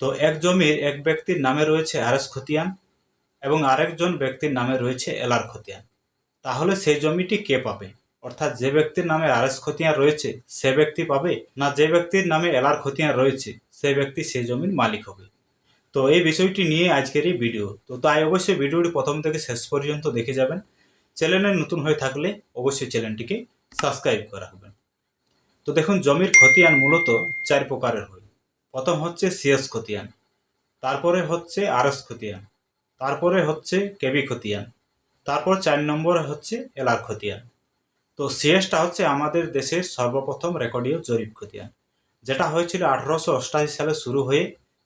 তো এক জমির এক ব্যক্তির নামে রয়েছে আর এস খতিয়ান এবং আরেকজন ব্যক্তির নামে রয়েছে এলার খতিয়ান। তাহলে সেই জমিটি কে পাবে? অর্থাৎ যে ব্যক্তির নামে আর এস খতিয়ান রয়েছে, সে ব্যক্তি পাবে? না যে ব্যক্তির নামে এলার খতিয়ান রয়েছে, সে ব্যক্তি সেই জমির মালিক হবে? তো এই বিষয়টি নিয়ে আজকের এই ভিডিও। তো তাই অবশ্যই ভিডিওটি প্রথম থেকে শেষ পর্যন্ত দেখে যাবেন। চ্যানেলে নতুন হয়ে থাকলে অবশ্যই চ্যানেলটিকে সাবস্ক্রাইব করে রাখবেন। তো দেখুন, জমির খতিয়ান মূলত চার প্রকারের হয়। প্রথম হচ্ছে সিএস খতিয়ান, তারপরে হচ্ছে আরএস খতিয়ান, তারপরে হচ্ছে কেবি খতিয়ান, তারপর চার নম্বরে হচ্ছে এলার খতিয়ান। তো সিএসটা হচ্ছে আমাদের দেশের সর্বপ্রথম রেকর্ডীয় জরিপ খতিয়ান, যেটা হয়েছিল আঠারোশো অষ্টাশি সালে শুরু হয়ে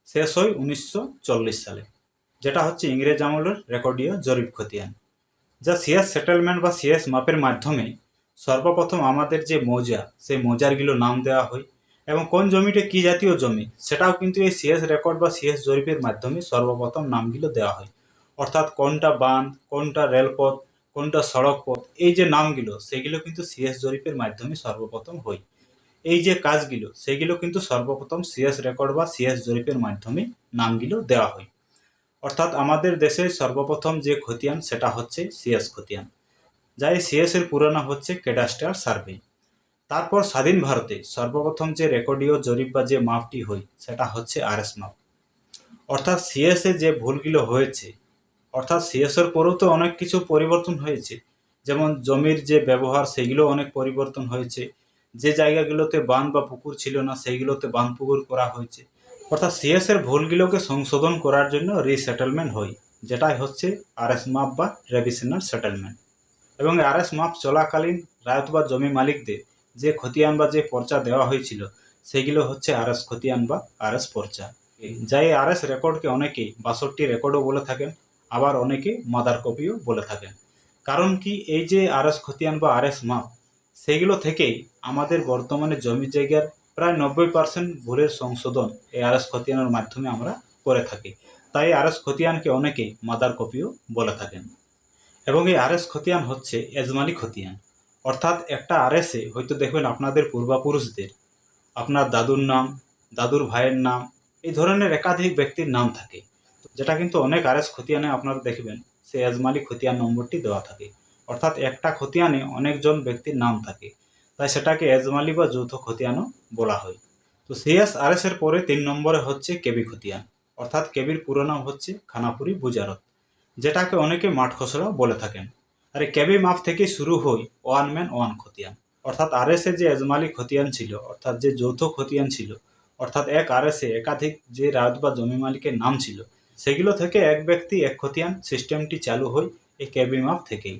শেষ হয় উনিশশো চল্লিশ সালে, যেটা হচ্ছে ইংরেজ আমলের রেকর্ডীয় জরিপ খতিয়ান। যা সিএস সেটেলমেন্ট বা সিএস মাপের মাধ্যমে সর্বপ্রথম আমাদের যে মৌজা, সেই মৌজারগুলো নাম দেওয়া হয়। এবং কোন জমিটা কি জাতীয় জমি, সেটাও কিন্তু এই সিএস রেকর্ড বা সিএস জরিপের মাধ্যমে সর্বপ্রথম নামগুলো দেওয়া হয়। অর্থাৎ কোনটা বাঁধ, কোনটা রেলপথ, কোনটা সড়ক পথ এই যে নামগুলো, সেগুলো কিন্তু সিএস জরিপের মাধ্যমে সর্বপ্রথম হয়। এই যে কাজগুলো, সেগুলো কিন্তু সর্বপ্রথম সিএস রেকর্ড বা সিএস জরিপের মাধ্যমে নামগুলো দেওয়া হয়। অর্থাৎ আমাদের দেশের সর্বপ্রথম যে খতিয়ান, সেটা হচ্ছে সিএস খতিয়ান। যা এই সিএস এর পুরো নাম হচ্ছে কেডাস্টার সার্ভে তারপর স্বাধীন ভারতে সর্বপ্রথম যে রেকর্ডীয় জরিপ বা যে মাপটি হয় সেটা হচ্ছে আরএস মাপ। অর্থাৎ সিএস এ যে ভুলগুলো হয়েছে, অর্থাৎ সিএস এর পরেও তো অনেক কিছু পরিবর্তন হয়েছে। যেমন জমির যে ব্যবহার, সেগুলো অনেক পরিবর্তন হয়েছে। যে জায়গাগুলোতে বাঁধ বা পুকুর ছিল না, সেইগুলোতে বাঁধ পুকুর করা হয়েছে। অর্থাৎ সিএস এর ভুলগুলোকে সংশোধন করার জন্য রিসেটেলমেন্ট হয় যেটাই হচ্ছে আরএস মাপ বা রেভিশনাল সেটেলমেন্ট এবং আরএস মাপ চলাকালীন রায়ত বা জমি মালিকদের যে খতিয়ান বা যে পর্চা দেওয়া হয়েছিল, সেগুলো হচ্ছে আরএস খতিয়ান বা আরএস পর্চা। যাই আরএস রেকর্ডকে অনেকেই বাষট্টি রেকর্ডও বলে থাকেন, আবার অনেকে মাদার কপিও বলে থাকেন। কারণ কি, এই যে আরএস খতিয়ান বা আরএস মাপ, সেগুলো থেকেই আমাদের বর্তমানে জমি জায়গার প্রায় নব্বই পার্সেন্ট ভুলের সংশোধন এই আরএস খতিয়ানের মাধ্যমে আমরা করে থাকি। তাই আরএস খতিয়ানকে অনেকেই মাদার কপিও বলে থাকেন। এবং এই আরএস খতিয়ান হচ্ছে এজমালি খতিয়ান। অর্থাৎ একটা আর আরএসে হয়তো দেখবেন আপনাদের পূর্বাপুরুষদের, আপনার দাদুর নাম, দাদুর ভাইয়ের নাম, এই ধরনের একাধিক ব্যক্তির নাম থাকে। যেটা কিন্তু অনেক আরএস খতিয়ানে আপনারা দেখবেন, সে এজমালি খতিয়ান নম্বরটি দেওয়া থাকে। অর্থাৎ একটা খতিয়ানে অনেকজন ব্যক্তির নাম থাকে। তাই সেটাকে এজমালি বা যৌথ খতিয়ানও বলা হয়। তো সিএস আরএস এর পরে তিন নম্বরে হচ্ছে কেবি খতিয়ান। অর্থাৎ কেবির পুরো নাম হচ্ছে খানাপুরি বুজারত, যেটাকে অনেকে মাঠ খসড়া বলে থাকেন। আর কেবি মাপ থেকে শুরু হয় ওয়ান ম্যান, ওয়ান খতিয়ান। অর্থাৎ আরএস এর যে এজমালি খতিয়ান ছিল, অর্থাৎ যে যৌথ খতিয়ান ছিল, অর্থাৎ এক আরএস এ একাধিক যে রায়ত বা জমি মালিকের নাম ছিল, সেগুলো থেকে এক ব্যক্তি, এক খতিয়ান, সিস্টেমটি চালু হয় এই কেবি মাপ থেকেই।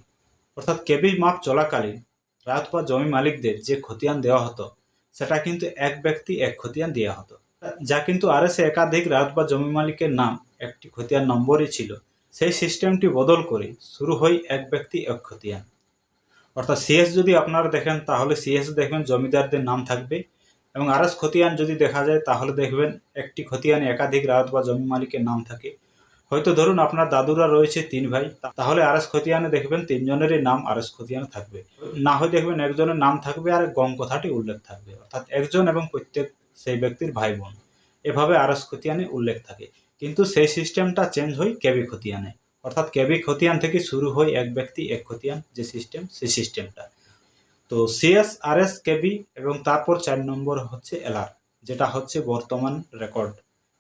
অর্থাৎ কেবি মাপ চলাকালীন রাত বা জমি মালিকদের যে খতিয়ান দেওয়া হতো, সেটা কিন্তু এক ব্যক্তি, এক খতিয়ান দেওয়া হতো। যা কিন্তু আর একাধিক রায়ত বা জমি মালিকের নাম, একটি খতিয়ান নম্বরই ছিল সেই সিস্টেমটি বদল করে শুরু হয় এক ব্যক্তি, এক খতিয়ান। অর্থাৎ সিএস যদি আপনারা দেখেন, তাহলে সিএস দেখবেন জমিদারদের নাম থাকবে এবং আরএস খতিয়ান যদি দেখা যায়, তাহলে দেখবেন একটি খতিয়ানে একাধিক রায়ত বা জমি মালিকের নাম থাকে। হয়তো ধরুন আপনার দাদুরা রয়েছে তিন ভাই তাহলে আরএস খতিয়ানে দেখবেন তিনজনেরই নাম আরএস খতিয়ানে থাকবে। না হয় দেখবেন একজনের নাম থাকবে আর গম কথাটি উল্লেখ থাকবে। অর্থাৎ একজন এবং প্রত্যেক সেই ব্যক্তির ভাই বোন এভাবে আরএস খতিয়ানে উল্লেখ থাকে। কিন্তু সেই সিস্টেমটা চেঞ্জ হয় কেবি খতিয়ানে। অর্থাৎ কেবি খতিয়ান থেকে শুরু হয় এক ব্যক্তি এক খতিয়ান যে সিস্টেম সেই সিস্টেমটা তো সিএস আরএস কেবি এবং তারপর চার নম্বর হচ্ছে এলআর যেটা হচ্ছে বর্তমান রেকর্ড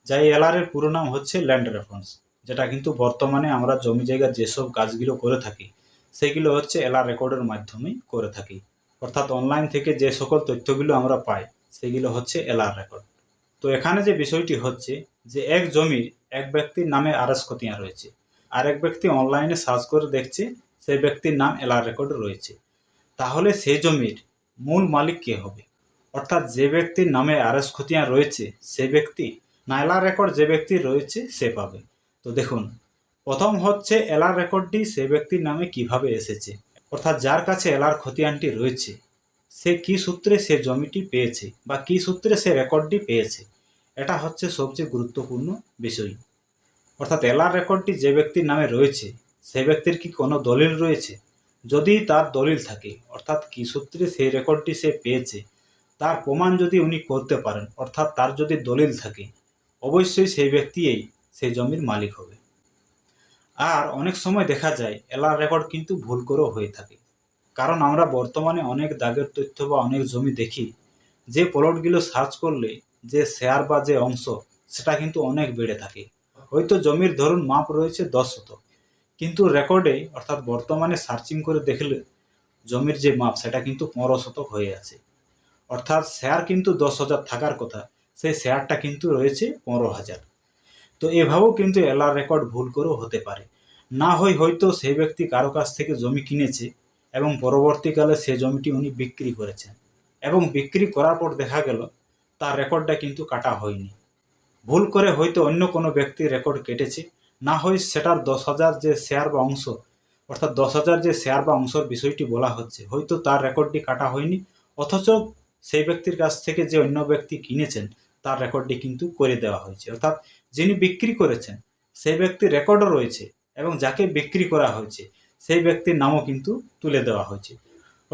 যাই এলআর এর পুরো নাম হচ্ছে ল্যান্ড রেফারেন্স যেটা কিন্তু বর্তমানে আমরা জমি জায়গার যেসব কাজগুলো করে থাকি, সেগুলো হচ্ছে এলআর রেকর্ডের মাধ্যমে করে থাকি। অর্থাৎ অনলাইন থেকে যে সকল তথ্যগুলো আমরা পাই, সেগুলো হচ্ছে এলআর রেকর্ড তো এখানে যে বিষয়টি হচ্ছে যে এক জমির এক ব্যক্তির নামে আরএস খতিয়ান রয়েছে। আর এক ব্যক্তি অনলাইনে সার্চ করে দেখছে সেই ব্যক্তির নাম এলআর রেকর্ডে রয়েছে। তাহলে সেই জমির মূল মালিক কে হবে? অর্থাৎ যে ব্যক্তির নামে আরএস খতিয়ান রয়েছে, সে ব্যক্তি না এলআর রেকর্ড যে ব্যক্তির রয়েছে, সে পাবে। তো দেখুন, প্রথম হচ্ছে এলআর রেকর্ডটি সে ব্যক্তির নামে কীভাবে এসেছে? অর্থাৎ যার কাছে এলার খতিয়ানটি রয়েছে, সে কি সূত্রে সে জমিটি পেয়েছে বা কি সূত্রে সে রেকর্ডটি পেয়েছে? এটা হচ্ছে সবচেয়ে গুরুত্বপূর্ণ বিষয়। অর্থাৎ এলআর রেকর্ডটি যে ব্যক্তির নামে রয়েছে, সে ব্যক্তির কি কোনো দলিল রয়েছে? যদি তার দলিল থাকে, অর্থাৎ কি সূত্রে সেই রেকর্ডটি সে পেয়েছে, তার প্রমাণ যদি উনি করতে পারেন, অর্থাৎ তার যদি দলিল থাকে, অবশ্যই সেই ব্যক্তিই সেই জমির মালিক হবে। আর অনেক সময় দেখা যায় এলার রেকর্ড কিন্তু ভুল করেও হয়ে থাকে। কারণ আমরা বর্তমানে অনেক দাগের তথ্য বা অনেক জমি দেখি, যে প্লটগুলো সার্চ করলে যে শেয়ার বা যে অংশ, সেটা কিন্তু অনেক বেড়ে থাকে। হয়তো জমির ধরুন মাপ রয়েছে দশ শতক। কিন্তু রেকর্ডে, অর্থাৎ বর্তমানে সার্চিং করে দেখলে জমির যে মাপ, সেটা কিন্তু পনেরো শতক হয়ে আছে। অর্থাৎ শেয়ার কিন্তু দশ হাজার থাকার কথা, সেই শেয়ারটা কিন্তু রয়েছে পনেরো হাজার। তো এভাবেও কিন্তু এলার রেকর্ড ভুল করেও হতে পারে। না হয় হয়তো সেই ব্যক্তি কারও কাছ থেকে জমি কিনেছে এবং পরবর্তীকালে সে জমিটি উনি বিক্রি করেছেন। এবং বিক্রি করার পর দেখা গেল তার রেকর্ডটা কিন্তু কাটা হয়নি। ভুল করে হয়তো অন্য কোনো ব্যক্তির রেকর্ড কেটেছে, না হয় সেটার দশ হাজার যে শেয়ার বা অংশ, অর্থাৎ দশ হাজার যে শেয়ার বা অংশের বিষয়টি বলা হচ্ছে, হয়তো তার রেকর্ডটি কাটা হয়নি, অথচ সেই ব্যক্তির কাছ থেকে যে অন্য ব্যক্তি কিনেছেন, তার রেকর্ডটি কিন্তু করে দেওয়া হয়েছে। অর্থাৎ যিনি বিক্রি করেছেন, সেই ব্যক্তির রেকর্ডও রয়েছে এবং যাকে বিক্রি করা হয়েছে, সেই ব্যক্তির নামও কিন্তু তুলে দেওয়া হয়েছে।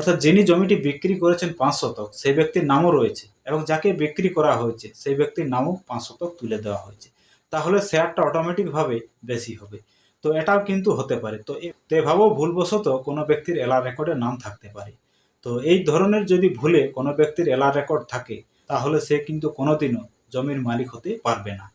অর্থাৎ যিনি জমিটি বিক্রি করেছেন পাঁচ শতক, সেই ব্যক্তির নামও রয়েছে এবং যাকে বিক্রি করা হয়েছে, সেই ব্যক্তির নামও পাঁচ শতক তুলে দেওয়া হয়েছে। তাহলে শেয়ারটা অটোমেটিকভাবে বেশি হবে। তো এটাও কিন্তু হতে পারে। তো এভাবেও ভুলবশত কোনো ব্যক্তির এলার রেকর্ডে নাম থাকতে পারে। তো এই ধরনের যদি ভুলে কোনো ব্যক্তির এলার রেকর্ড থাকে, তাহলে সে কিন্তু কোনোদিনও জমির মালিক হতে পারবে না।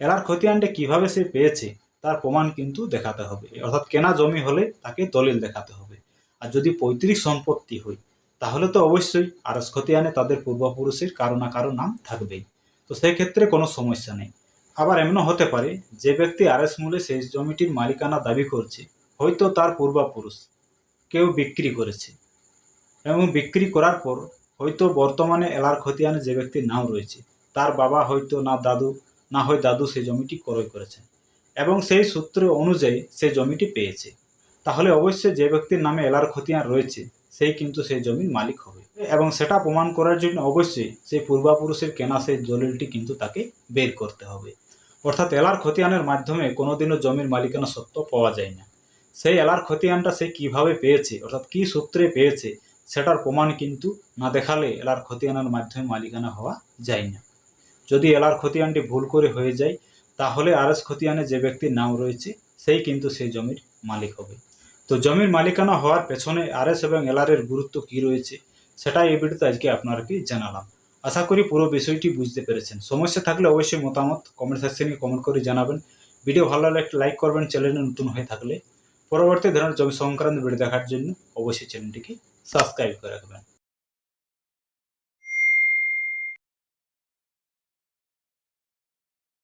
এলার খতিয়ানটা কীভাবে সে পেয়েছে, তার প্রমাণ কিন্তু দেখাতে হবে। অর্থাৎ কেনা জমি হলে তাকে দলিল দেখাতে হবে। আর যদি পৈতৃক সম্পত্তি হয় তাহলে তো অবশ্যই আরস খতিয়ানে তাদের পূর্বপুরুষের কারও না কারও নাম থাকবেই। তো সেই ক্ষেত্রে কোনো সমস্যা নেই। আবার এমনও হতে পারে, যে ব্যক্তি আরএস মূলে সেই জমিটির মালিকানা দাবি করছে, হয়তো তার পূর্বপুরুষ কেউ বিক্রি করেছে। এবং বিক্রি করার পর হয়তো বর্তমানে এলার খতিয়ানে যে ব্যক্তির নাম রয়েছে, তার বাবা হয়তো না দাদু, না হয় দাদু সেই জমিটি ক্রয় করেছেন এবং সেই সূত্র অনুযায়ী সে জমিটি পেয়েছে। তাহলে অবশ্যই যে ব্যক্তির নামে এলার খতিয়ান রয়েছে, সেই কিন্তু সেই জমির মালিক হবে। এবং সেটা প্রমাণ করার জন্য অবশ্যই সেই পূর্বাপুরুষের কেনা সেই দলিলটি কিন্তু তাকে বের করতে হবে। অর্থাৎ এলার খতিয়ানের মাধ্যমে কোনোদিনও জমির মালিকানা সত্ত্ব পাওয়া যায় না। সেই এলার খতিয়ানটা সে কীভাবে পেয়েছে, অর্থাৎ কী সূত্রে পেয়েছে, সেটার প্রমাণ কিন্তু না দেখালে এলার খতিয়ানের মাধ্যমে মালিকানা হওয়া যায় না। যদি এলার খতিয়ানটি ভুল করে হয়ে যায়, তাহলে আরএস খতিয়ানে যে ব্যক্তির নাম রয়েছে, সেই কিন্তু সেই জমির মালিক হবে। তো জমির মালিকানা হওয়ার পেছনে আর এস এবং এলআরের গুরুত্ব কি রয়েছে, সেটাই এই ভিডিওতে আজকে আপনারকে জানালাম। আশা করি পুরো বিষয়টি বুঝতে পেরেছেন। সমস্যা থাকলে অবশ্যই মতামত কমেন্ট সেকশনে কমেন্ট করে জানাবেন। ভিডিও ভালো লাগলে একটা লাইক করবেন চ্যানেলে নতুন হয়ে থাকলে। পরবর্তী ধরনের জমি সংক্রান্ত ভিডিও দেখার জন্য অবশ্যই চ্যানেলটিকে সাবস্ক্রাইব করে রাখবেন।